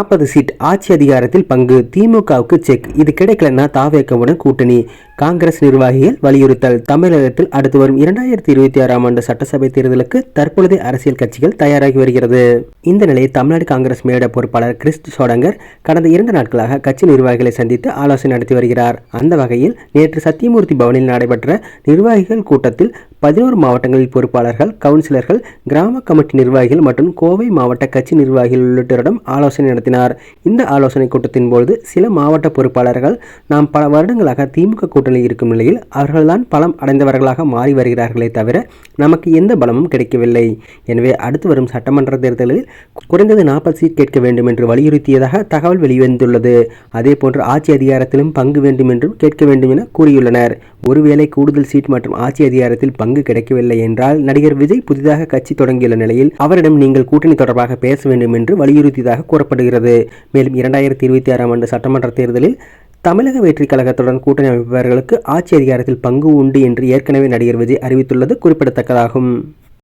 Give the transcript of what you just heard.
நாற்பது சீட் ஆட்சி அதிகாரத்தில் பங்கு. திமுகவுக்கு செக். இது கிடைக்கலன்னா தாவேக்கவுடன் கூட்டணி. காங்கிரஸ் நிர்வாகிகள் வலியுறுத்தல். தமிழகத்தில் அடுத்து வரும் இரண்டாயிரத்தி இருபத்தி ஆறாம் ஆண்டு சட்டசபை தேர்தலுக்கு தற்பொழுதைய அரசியல் கட்சிகள் தயாராகி வருகிறது. இந்த நிலையில் தமிழ்நாடு காங்கிரஸ் மேலிட பொறுப்பாளர் கிறிஸ்ட் சோடங்கர் கடந்த இரண்டு நாட்களாக கட்சி நிர்வாகிகளை சந்தித்து ஆலோசனை நடத்தி வருகிறார். அந்த வகையில் நேற்று சத்தியமூர்த்தி பவனில் நடைபெற்ற நிர்வாகிகள் கூட்டத்தில் பதினோரு மாவட்டங்களில் பொறுப்பாளர்கள் கவுன்சிலர்கள் கிராம கமிட்டி நிர்வாகிகள் மற்றும் கோவை மாவட்ட கட்சி நிர்வாகிகள் உள்ளிட்டோரிடம் ஆலோசனை நடத்தினார் இந்த ஆலோசனை கூட்டத்தின் போது சில மாவட்ட பொறுப்பாளர்கள் நாம் பல வருடங்களாக திமுக கூட்டணி இருக்கும் நிலையில் அவர்கள்தான் பலம் அடைந்தவர்களாக மாறி வருகிறார்களே தவிர நமக்கு எந்த பலமும் கிடைக்கவில்லை. எனவே அடுத்து வரும் சட்டமன்ற தேர்தலில் குறைந்தது நாற்பது சீட் கேட்க வேண்டும் என்று வலியுறுத்தியதாக தகவல் வெளிவந்துள்ளது. அதேபோன்று ஆட்சி அதிகாரத்திலும் பங்கு வேண்டும் என்றும் கேட்க வேண்டும் என கூறியுள்ளனர். ஒருவேளை கூடுதல் சீட் மற்றும் ஆட்சி அதிகாரத்தில் பங்கு கிடைக்கவில்லை என்றால் நடிகர் விஜய் புதிதாக கட்சி தொடங்கியுள்ள நிலையில் அவரிடம் நீங்கள் கூட்டணி தொடர்பாக பேச வேண்டும் என்று வலியுறுத்தியதாக கூறப்படுகிறது. மேலும் இரண்டாயிரத்தி இருபத்தி ஆறாம் ஆண்டு சட்டமன்ற தேர்தலில் தமிழக வெற்றிக் கழகத்துடன் கூட்டணி அமைப்பவர்களுக்கு ஆட்சி அதிகாரத்தில் பங்கு உண்டு என்று ஏற்கனவே நடிகர் விஜய் அறிவித்துள்ளது குறிப்பிடத்தக்கதாகும்.